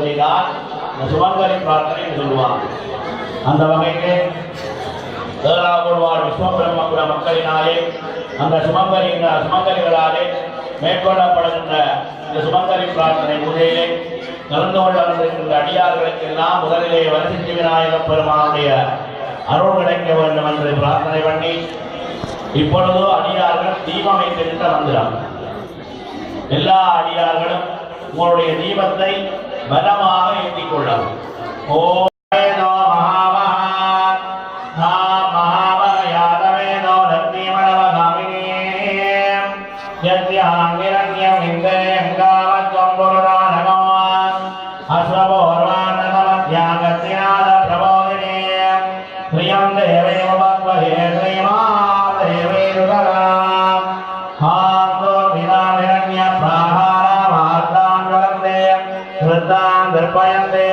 செய்கின்ற இந்த சுமங்கலி பிரார்த்தனை என்று சொல்லுவாங்க அந்த வகையிலே ஏழாவது வாழ் விஸ்வபிரம்மபுர மக்களினாலே அந்த சுமங்கலி சுமங்கலிகளாலே மேற்கொள்ளப்படுகின்ற இந்த சுமங்கலி பிரார்த்தனை முறையிலே கலந்து கொள்ள வந்திருக்கின்ற அடியார்களுக்கு எல்லாம் முதலிலே வரசித்தி விநாயகப் பெருமானுடைய அருள் கிடைக்க வேண்டும் என்று பிரார்த்தனை பண்ணி இப்பொழுது அடியார்கள் தீபம் வைத்திருந்த மந்திரம். எல்லா அடியார்களும் உங்களுடைய தீபத்தை பலமாக ஏற்றிக் கொள்ளவும் ஓம் வேதோ மகாமகா நாம் மகாமக யாதவேதோ லக்ஷ்மிமணவகாமினே யத்யாங்கிரண்யம் சதாம் திருப்பயந்தே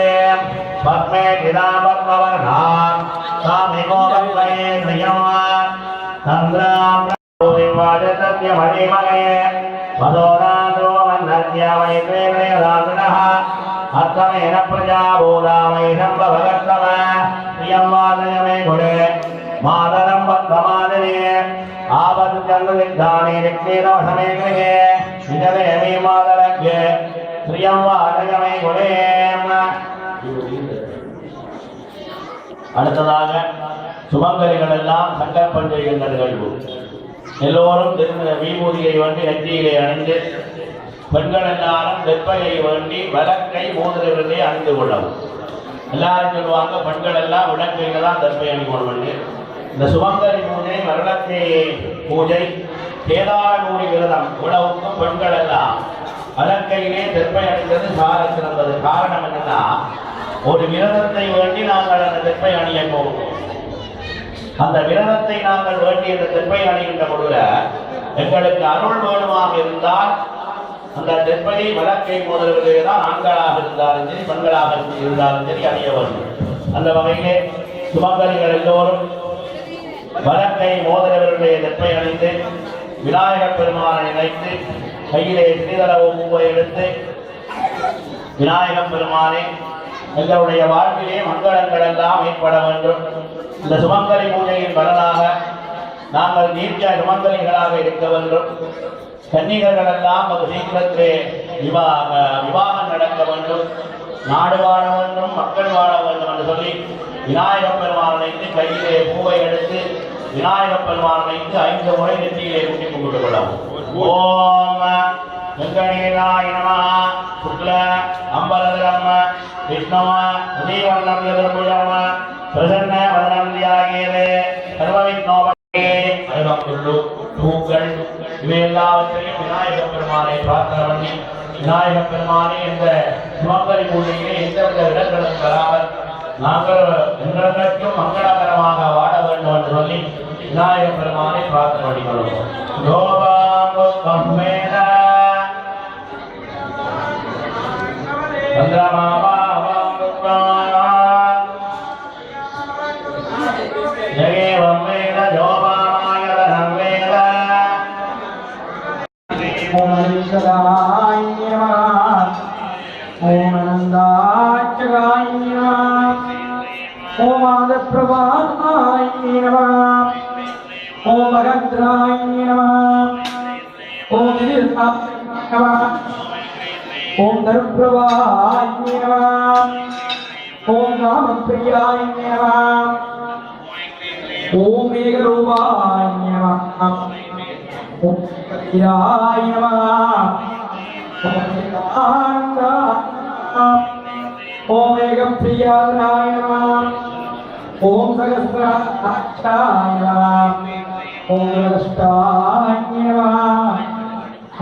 பத்மே கிதா பத்மவர்ணாம் சாமிகோ பத்மயே ஸ்ரீயமான் தந்திராம் வாஜசத்யமணிமகே மதோராதோ வன்னத்ய வைத்ரேணேராதுனः அத்தமேன பிரஜா பூதாமைஷம் பவகத்தம பிரியம் வாதயமே குரு மாதரம் பத்மமாதனே ஆபத்து சந்திரதானே ரிக்ஷேதவசமே கிரகே நிஜவேமே மாதரக்ய பிரியம் வாதயமே அடுத்ததாக சுமங்கலிகள் எல்லாம் சங்கற்பம் செய்கின்ற நிகழ்வு. எல்லோரும் திருந்த விபூதியை வேண்டி நெற்றியிலே அணிந்து பெண்கள் எல்லாரும் வெப்பையை வேண்டி வழக்கை மோதிரவிலே அணிந்து கொள்ளவும். எல்லாரும் சொல்லுவாங்க பெண்கள் எல்லாம் விளக்கையில தான் தற்பை அணிக்கணும் இந்த சுமங்கலி பூஜை வரலக்கை பூஜை கேதாரூரி விரதம் உணவுக்கும் பெண்கள் எல்லாம் வழக்கையிலே தெற்பை அணிந்தது சார சிறந்தது. காரணம் என்னன்னா ஒரு விரதத்தை வேண்டி நாங்கள் அந்த தெற்பை அணிய போகிறோம் அந்த விரதத்தை நாங்கள் வேண்டி அந்த தெற்பை அணிகின்ற பொழுது எங்களுக்கு அருள் வேணுமாக இருந்தால் அந்த தெற்பையை வழக்கை போதவர்களே தான் ஆண்களாக இருந்தாலும் சரி பெண்களாக இருந்தாலும் சரி அணிய வேண்டும். அந்த வகையிலே சுமங்கலிகள் எல்லோரும் வழக்கை மோதலவர்களுடைய தெற்பை அணிந்து விநாயகப் பெருமானை நினைத்து கையிலே சிறிதளவு பூவை எடுத்து விநாயகப் பெருமானே எங்களுடைய வாழ்விலே மங்களங்கள் எல்லாம் ஏற்பட வேண்டும். இந்த சுமங்கலி பூஜையின் பலனாக நாங்கள் நீர்க்க சுமங்கலிகளாக இருக்க வேண்டும். கன்னிகர்கள் எல்லாம் அது சீக்கிரத்திலே விவாக விவாகம் நடக்க வேண்டும். நாடு வாழ வேண்டும் மக்கள் வாழ வேண்டும் என்று சொல்லி விநாயகப் பெருமான் வைத்து கையிலே பூவை எடுத்து விநாயகப் பெருமான் வைத்து ஐந்து முறை நெற்றியிலே குட்டி கொண்டு கொள்ளவும். ஓம் வெங்கடேராய நம சுக்ல அம்பரதரம் விஷ்ணவ உதயவர்ணம் எதிர்புஜம் பிரசன்ன வதனம் தியாகியதே சர்வவிக்னோபே அருகம்புல்லு பூக்கள் இவை எல்லாவற்றையும் விநாயகப் பெருமானை பிரார்த்தனை பண்ணி விநாயக பெருமானே இந்த சுமங்கலி பூஜையிலே எந்தவித இடங்களும் வராமல் நாங்கள் எங்களுக்கும் ஓம் அரிஷதாய நமः ஓம் அனந்தாச்சகாய நமः ஓம் ஆதப்பிரபாய நமः ஓம் மகத்ராய நமः ஓம் நிர்மாய நமः ஓம் தர்பிரபாய நமः ஓம் ராமப்பிரியாய நமः ஓம் ஏகரூபாய நமः ஓம் கத்திராய நமः ஓம் ஏகம் நமः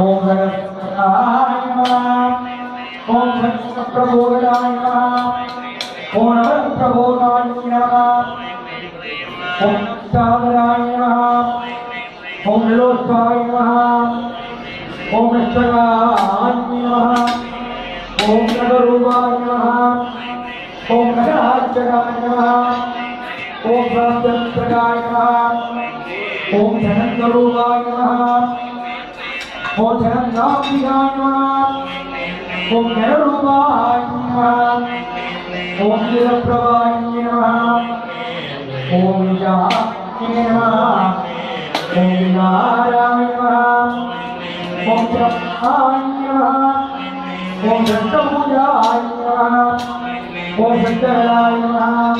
ஓம் நமः ஓம் நமः ஓம் நமः ஓம் நமः ஓம் சாதனாய நமः ஓம் லோகாய நமः ஓம் நஷ்டகாய நமः ஓம் நகரூபாய நமः ஓம் நகராஜகாய நமः ஓம் பிராந்தகாய நமः ஓம் ஜனந்தரூபாய நமः ஓம் ஜனநாபிகாய நமः ஓம் ஜனரூபாய நமः ஓம் ஓம் பிரம்மாய நமः ஓம் சத்தமூஜாய நமः ஓம் சங்கராய நமः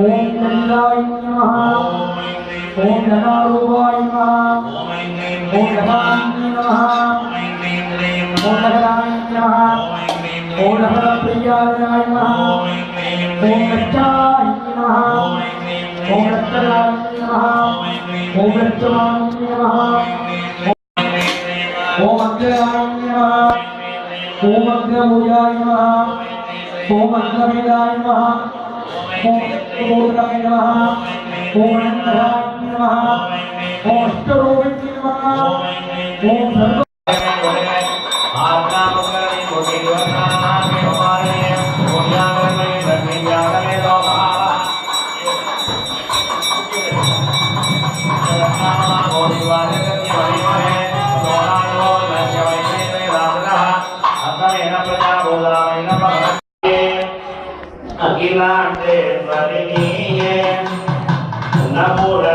ஓம் நல்லாய நமः ஓம் நகாரூபாய நமः ஓம் நகாய நமः ஓம் நகராய நமः ஓம் நகரப்பிரியாய நமः ஓம் நச்சாய நமः ஓம் நத்தராய நமः ஓம் நச்சமாய ஓம் அக்ரமூஜாய நமः ஓம் அக்ரமேதாய நமः ஓம் அக்ரமூஜாய நமः ஓம் அனந்தராய நமः namorar.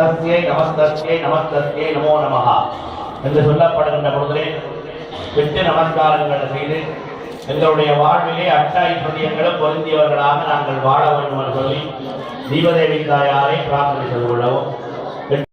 நமஸ்தஸ்யே நமஸ்தஸ்யே நமஸ்தஸ்யே நமோ நமஹா என்று சொல்லப்படுகின்ற பொழுதிலே எட்டு நமஸ்காரங்கள் செய்து எங்களுடைய வாழ்விலே அட்டாய்ப்பதியங்களும் பொருந்தியவர்களாக நாங்கள் வாழ வேண்டும் என்று சொல்லி தீபதேவி தாயாரை பிரார்த்தனை செய்து கொள்ளவும்.